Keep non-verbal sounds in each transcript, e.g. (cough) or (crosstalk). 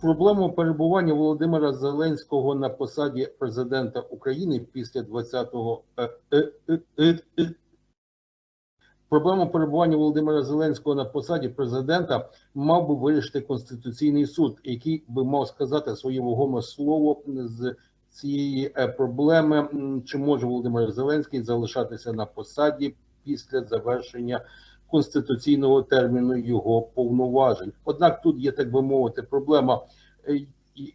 Проблему перебування Володимира Зеленського на посаді президента України після 20-го е, е, е. Проблему перебування Володимира Зеленського на посаді президента мав би вирішити Конституційний суд, який би мав сказати своє вагоме слово з цієї проблеми. Чи може Володимир Зеленський залишатися на посаді після завершення конституційного терміну його повноважень? Однак тут є так би мовити проблема, е,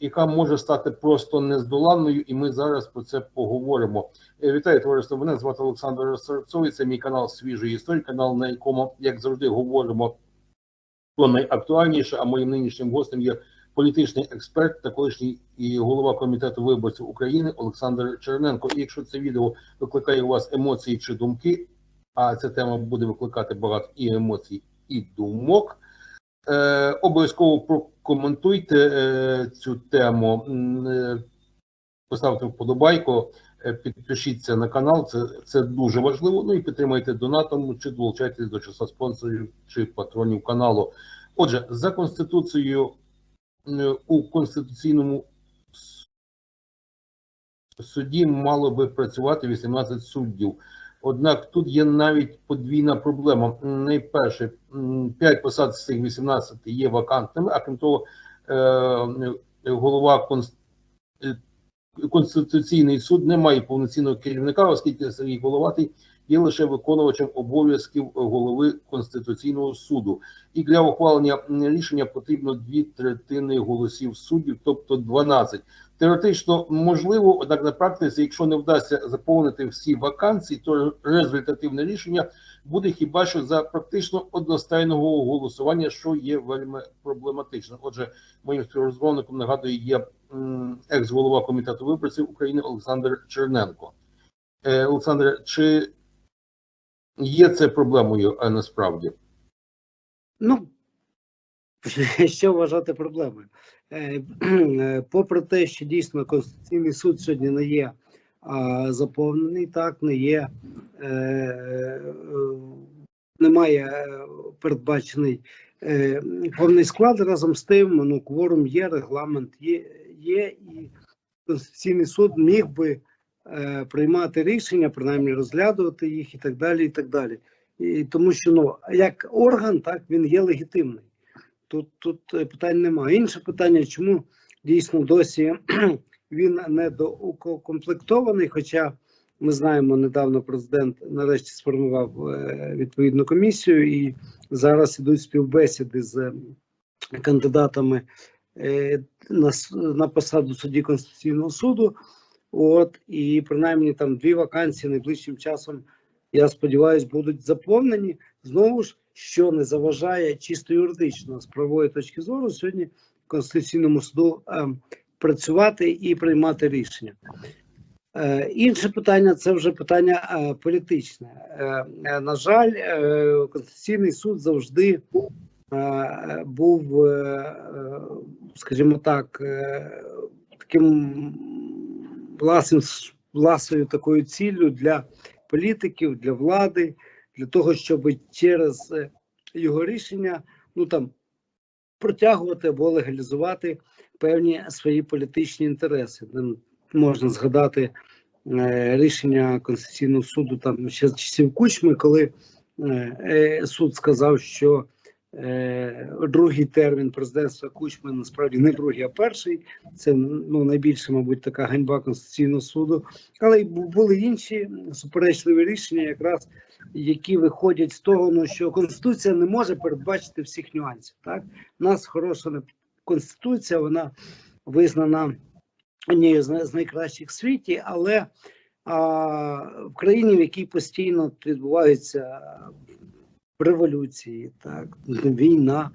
яка може стати просто нездоланною, і ми зараз про це поговоримо. Е, Вітаю, товариство. Мене звати Олександр Серцовий. Це мій канал Свіжої історії, канал, на якому, як завжди, говоримо про найактуальніше. А моїм нинішнім гостем є політичний експерт та колишній і голова комітету виборців України Олександр Черненко. І якщо це відео викликає у вас емоції чи думки, а ця тема буде викликати багато і емоцій, і думок. Е, обов'язково прокоментуйте е, цю тему, е, поставте вподобайку, е, підпишіться на канал, це, це дуже важливо. Ну і підтримайте донатом, чи долучайтесь до числа спонсорів чи патронів каналу. Отже, за конституцією е, у конституційному суді мало би працювати 18 суддів. Однак тут є навіть подвійна проблема. Найперше, 5 посад з цих 18 є вакантними, а крім того, е, голова е, Конституційний суд не має повноцінного керівника, оскільки Сергій Головатий є лише виконувачем обов'язків голови Конституційного суду. І для ухвалення рішення потрібно дві третини голосів суддів, тобто 12. Теоретично можливо, однак на практиці, якщо не вдасться заповнити всі вакансії, то результативне рішення буде хіба що за практично одностайного голосування, що є вельми проблематично. Отже, моїм співрозмовником нагадую, є екс-голова комітету виборців України Олександр Черненко. Е, Олександре, чи є це проблемою а насправді? Ну, (laughs) що вважати проблемою? Е, е, Попри те, що дійсно Конституційний суд сьогодні не є заповнений, так, не є, е, немає передбачений повний склад разом з тим, ну, кворум є, регламент є, є і Конституційний суд міг би приймати рішення, принаймні розглядувати їх і так далі. і так далі. І тому що ну як орган, так він є легітимний. Тут тут е, питань немає. Інше питання, чому дійсно досі (clears throat) він не доукомплектований, хоча ми знаємо, недавно президент нарешті сформував е, відповідну комісію, і зараз ідуть співбесіди з е, кандидатами на, на посаду судді Конституційного суду. От і принаймні там дві вакансії найближчим часом я сподіваюся, будуть заповнені. Знову ж, що не заважає чисто юридично з правової точки зору сьогодні Конституційному суду е, працювати і приймати рішення. Е, інше питання це вже питання е, політичне. Е, е, на жаль, е, Конституційний суд завжди е, був, е, е, скажімо так, е, таким власним власною такою ціллю для політиків, для влади, для того, щоб через е, його рішення ну там протягувати або легалізувати певні свої політичні інтереси. Можна згадати е, рішення Конституційного суду там ще з часів Кучми, коли е, суд сказав, що другий термін президентства Кучми насправді не другий, а перший. Це ну найбільше, мабуть, така ганьба Конституційного суду. Але й були інші суперечливі рішення, якраз які виходять з того, що конституція не може передбачити всіх нюансів. Так, у нас хороша конституція, вона визнана однією з найкращих в світі, але а, в країні, в якій постійно відбуваються революції, так, війна,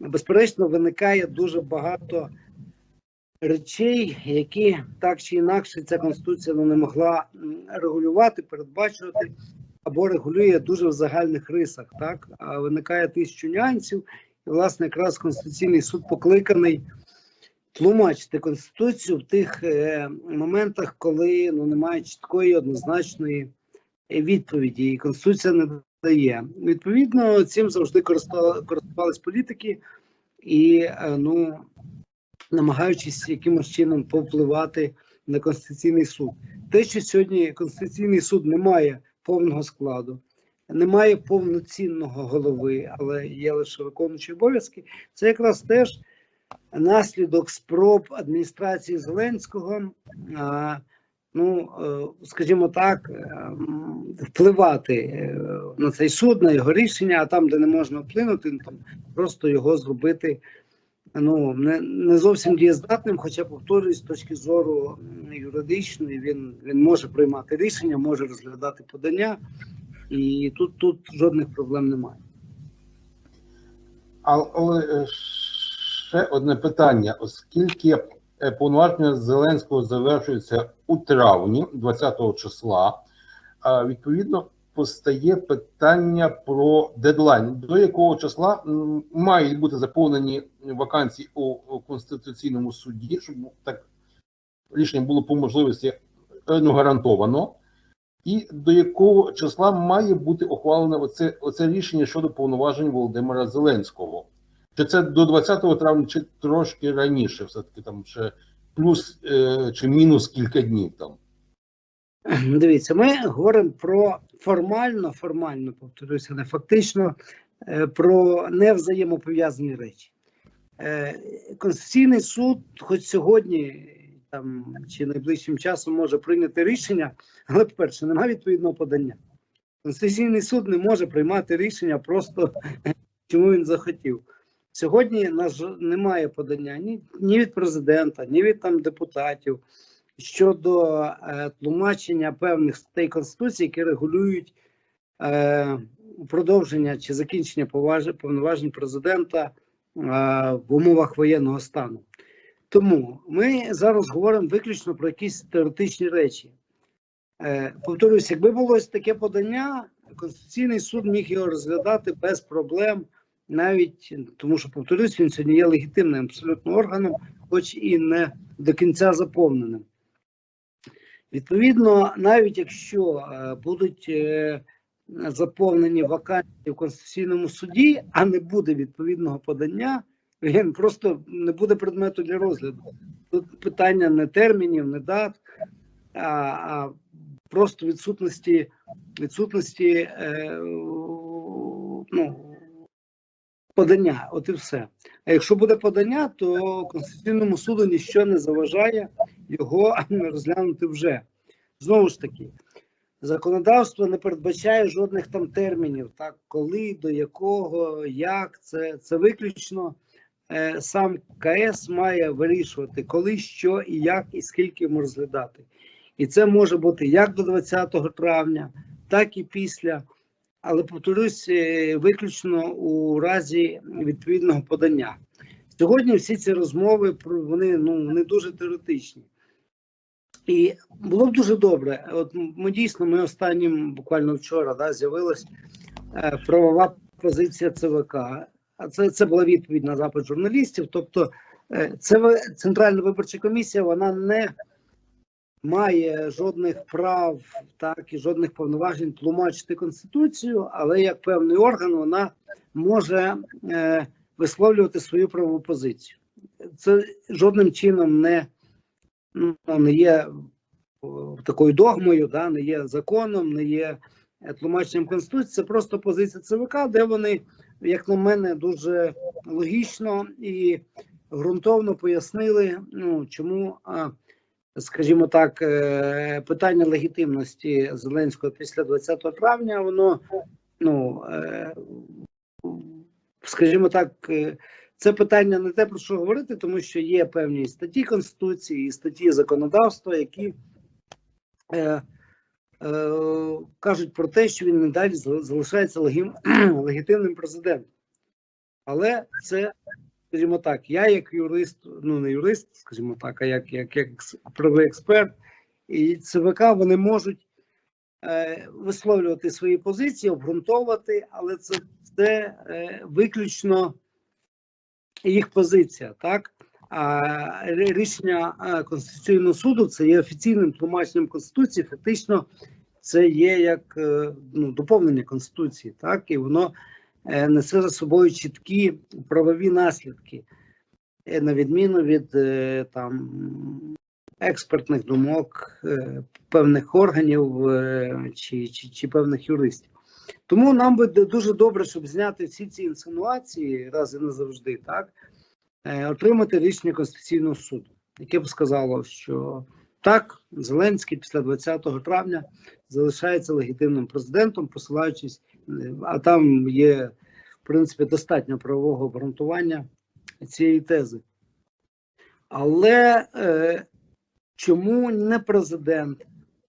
безперечно, виникає дуже багато речей, які так чи інакше ця конституція ну, не могла регулювати, передбачувати або регулює дуже в загальних рисах. Так а виникає тисячу нюансів, і власне якраз конституційний суд покликаний тлумачити конституцію в тих е, моментах, коли ну немає чіткої однозначної відповіді, і конституція не дає. Відповідно, цим завжди користували, користувались політики, і е, ну намагаючись якимось чином повпливати на Конституційний суд. Те, що сьогодні Конституційний суд не має повного складу, немає повноцінного голови, але є лише виконуючі обов'язки, це якраз теж наслідок спроб адміністрації Зеленського. Ну, е, скажімо так, е, впливати е, на цей суд, на його рішення, а там, де не можна вплинути, ну, там просто його зробити ну, не, не зовсім дієздатним, хоча, повторюю, з точки зору юридичної, він, він може приймати рішення, може розглядати подання, і тут, тут жодних проблем немає. Але, е, ще одне питання, оскільки повноваження Зеленського завершується у травні, 20 числа, відповідно постає питання про дедлайн, до якого числа мають бути заповнені вакансії у, Конституційному суді, щоб так рішення було по можливості е, ну, гарантовано. І до якого числа має бути ухвалене оце, оце рішення щодо повноважень Володимира Зеленського? Чи це до 20 травня, чи трошки раніше, все-таки там ще плюс е, чи мінус кілька днів там? Дивіться, ми говоримо про формально, формально повторюся, не фактично е, про невзаємопов'язані речі. Е, Конституційний суд, хоч сьогодні там чи найближчим часом може прийняти рішення, але, по-перше, немає відповідного подання. Конституційний суд не може приймати рішення просто чому він захотів. Сьогодні нас немає подання ні, ні від президента, ні від там депутатів щодо е, тлумачення певних статей Конституції, які регулюють е, продовження чи закінчення повноважень президента е, в умовах воєнного стану. Тому ми зараз говоримо виключно про якісь теоретичні речі. Повторюсь, якби було таке подання, Конституційний суд міг його розглядати без проблем, навіть тому, що повторюсь, він сьогодні є легітимним абсолютно органом, хоч і не до кінця заповненим. Відповідно, навіть якщо е, будуть е, заповнені вакансії в Конституційному суді, а не буде відповідного подання, він просто не буде предмету для розгляду. Тут питання не термінів, не дат, а, а просто відсутності, відсутності е, ну, подання. От і все. А якщо буде подання, то Конституційному суду нічого не заважає його розглянути вже. Знову ж таки, законодавство не передбачає жодних там термінів, так, коли, до якого, як, це, це виключно е, сам КС має вирішувати, коли, що і як, і скільки йому розглядати. І це може бути як до 20 травня, так і після. Але повторюсь, е, виключно у разі відповідного подання. Сьогодні всі ці розмови вони ну вони дуже теоретичні. І було б дуже добре. От ми дійсно, ми останнім буквально вчора да, з'явилась е, правова позиція ЦВК. А це, це була відповідь на запит журналістів. Тобто, е, ЦВ, Центральна виборча комісія вона не має жодних прав, так і жодних повноважень тлумачити конституцію, але як певний орган вона може е, висловлювати свою правову позицію. Це жодним чином не, ну, не є такою догмою, да, не є законом, не є е, тлумаченням конституції. Це просто позиція ЦВК, де вони, як на мене, дуже логічно і ґрунтовно пояснили, ну чому. Скажімо так, е, питання легітимності Зеленського після 20 травня, воно, ну, е, скажімо так, е, це питання не те про що говорити, тому що є певні статті Конституції і статті законодавства, які е, е, кажуть про те, що він надалі залишається легім, (clears throat) легітимним президентом. Але це скажімо так, я як юрист, ну не юрист, скажімо так, а як як, як правий експерт, і ЦВК вони можуть е, висловлювати свої позиції, обґрунтовувати, але це, це е, виключно їх позиція, так? Рішення Конституційного суду це є офіційним тлумаченням Конституції, фактично це є як е, ну, доповнення Конституції, так, і воно е, несе за собою чіткі правові наслідки. е, на відміну від там експертних думок певних органів чи, чи, чи певних юристів. Тому нам би дуже добре, щоб зняти всі ці інсинуації раз і назавжди, так е, отримати рішення Конституційного суду, яке б сказало, що так, Зеленський після 20 травня залишається легітимним президентом, посилаючись, е, а там є в принципі достатньо правового обґрунтування цієї тези. Але е, чому не президент,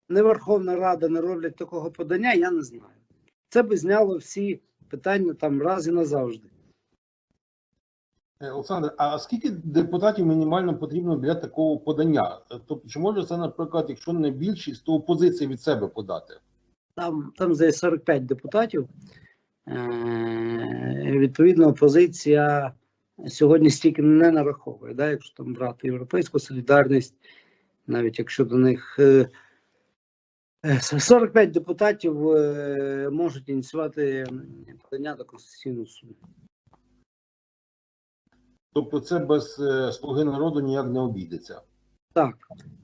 не Верховна Рада не роблять такого подання, я не знаю. Це би зняло всі питання там раз і назавжди. Е, Олександр, а скільки депутатів мінімально потрібно для такого подання? Тобто, чи може це, наприклад, якщо не більшість, то опозиція від себе подати? Там, там здається, 45 депутатів. Е, відповідно, опозиція сьогодні стільки не нараховує. Да? Якщо там брати європейську солідарність, навіть якщо до них е, 45 депутатів е, можуть ініціювати подання до Конституційного суду. Тобто, це без е, слуги народу ніяк не обійдеться. Так.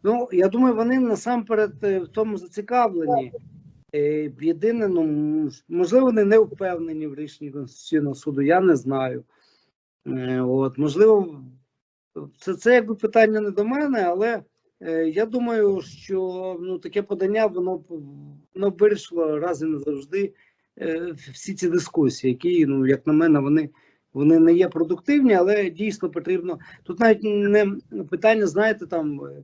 Ну, я думаю, вони насамперед е, в тому зацікавлені. Е, Єдине, ну, можливо, вони не впевнені в рішенні Конституційного суду, я не знаю. Е, От, можливо, це, це якби питання не до мене, але е, я думаю, що ну, таке подання воно, воно вирішило раз і назавжди е, всі ці дискусії, які, ну, як на мене, вони, вони не є продуктивні, але дійсно потрібно. Тут навіть не питання, знаєте, там. е,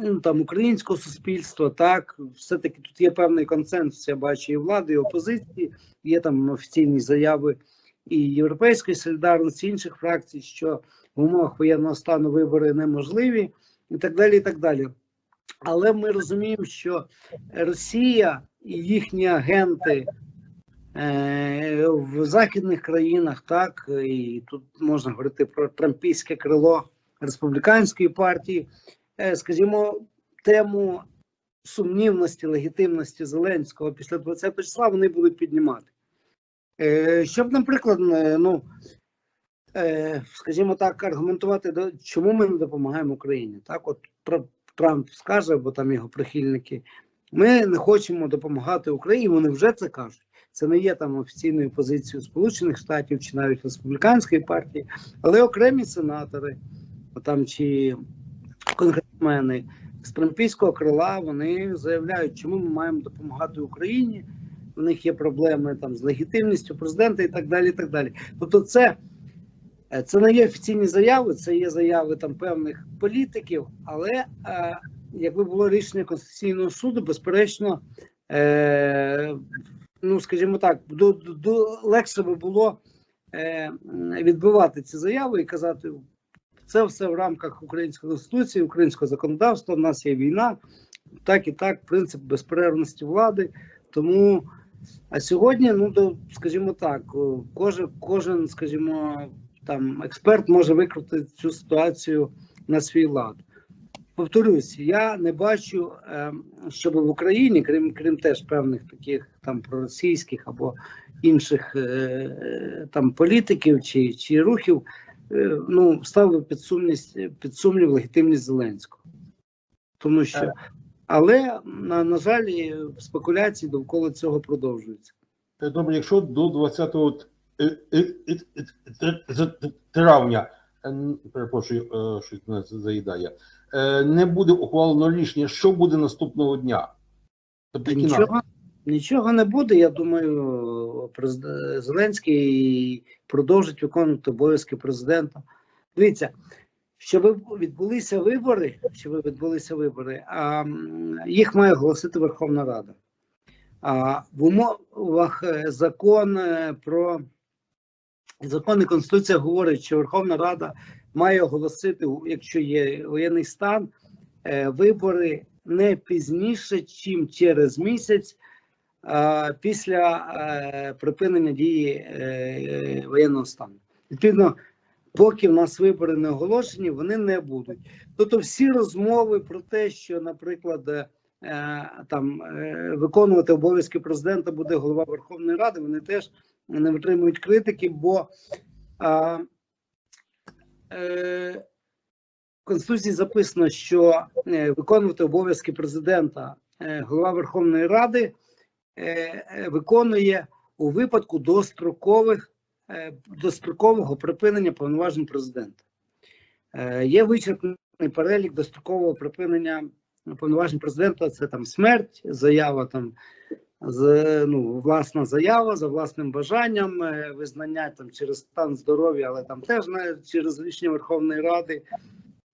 Ну, там українського суспільства, так все-таки тут є певний консенсус. Я бачу і влади, і опозиції. Є там офіційні заяви і Європейської солідарності, інших фракцій, що в умовах воєнного стану вибори неможливі, і так далі. і так далі. Але ми розуміємо, що Росія і їхні агенти е, в західних країнах, так і тут можна говорити про трампійське крило республіканської партії, е, скажімо, тему сумнівності, легітимності Зеленського після 20 числа вони будуть піднімати. Е, Щоб, наприклад, ну, скажімо так, аргументувати, чому ми не допомагаємо Україні. Так, от Тра- Трамп скаже, бо там його прихильники, ми не хочемо допомагати Україні, вони вже це кажуть. Це не є там офіційною позицією Сполучених Штатів чи навіть республіканської партії, але окремі сенатори, там чи конгресмени з трампійського крила вони заявляють, чому ми маємо допомагати Україні. У них є проблеми там з легітимністю президента і так далі. і так далі. Тобто, це, е, це не є офіційні заяви, це є заяви там певних політиків. Але е, якби було рішення Конституційного суду, безперечно, е, ну скажімо так, до, до, легше би було е, відбивати ці заяви і казати. Це все в рамках української конституції, українського законодавства. У нас є війна, так і так, принцип безперервності влади. Тому а сьогодні, ну до скажімо так, кожен, кожен, скажімо, там експерт може викрути цю ситуацію на свій лад. Повторюсь, я не бачу, е, щоб в Україні, крім крім теж певних таких там проросійських або інших е, там політиків чи, чи рухів, е, ну ставив під сумність під сумнів легітимність Зеленського, тому що але на, на жаль, спекуляції довкола цього продовжуються. Е, Добре, якщо до 20 е, е, е, е, е, травня, е, перепрошую, е, щось мене заїдає, е, не буде ухвалено рішення, що буде наступного дня? Тобто. Нічого, нічого не буде. Я думаю, Зеленський продовжить виконувати обов'язки президента. Дивіться, щоб відбулися вибори, щоб відбулися вибори, а їх має оголосити Верховна Рада. А в умовах закон про закон і конституція говорить, що Верховна Рада має оголосити, якщо є воєнний стан, е, вибори не пізніше, чим через місяць після е, припинення дії е, воєнного стану. Відповідно, поки в нас вибори не оголошені, вони не будуть. Тобто, всі розмови про те, що, наприклад, там виконувати обов'язки президента буде голова Верховної Ради, вони теж не витримують критики, бо е, е, в Конституції записано, що е, виконувати обов'язки президента е, голова Верховної Ради е, е, виконує у випадку дострокових е, дострокового припинення повноважень президента. Е, Є вичерпний перелік дострокового припинення повноважень президента. Це там смерть, заява там з ну, власна заява за власним бажанням, е, визнання там через стан здоров'я, але там теж не через рішення Верховної Ради.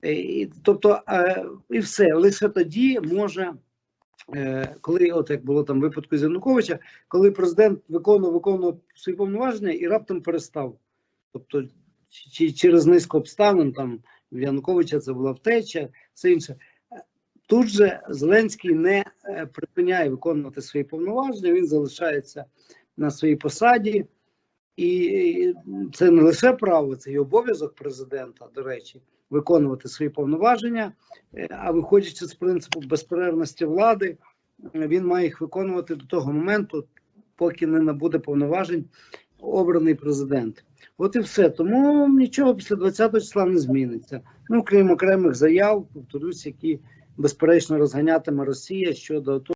Е, І, тобто, е, і все лише тоді може, коли, от як було там випадку з Януковича, коли президент виконував виконував свої повноваження і раптом перестав. Тобто, чи через низку обставин там в Януковича це була втеча, все інше. Тут же Зеленський не е, припиняє виконувати свої повноваження, він залишається на своїй посаді, і це не лише право, це і обов'язок президента, до речі, виконувати свої повноваження. Е, А виходячи з принципу безперервності влади, е, він має їх виконувати до того моменту, поки не набуде повноважень обраний президент. От і все. Тому нічого після 20 числа не зміниться. Ну, крім окремих заяв, повторюсь, які безперечно розганятиме Росія щодо того.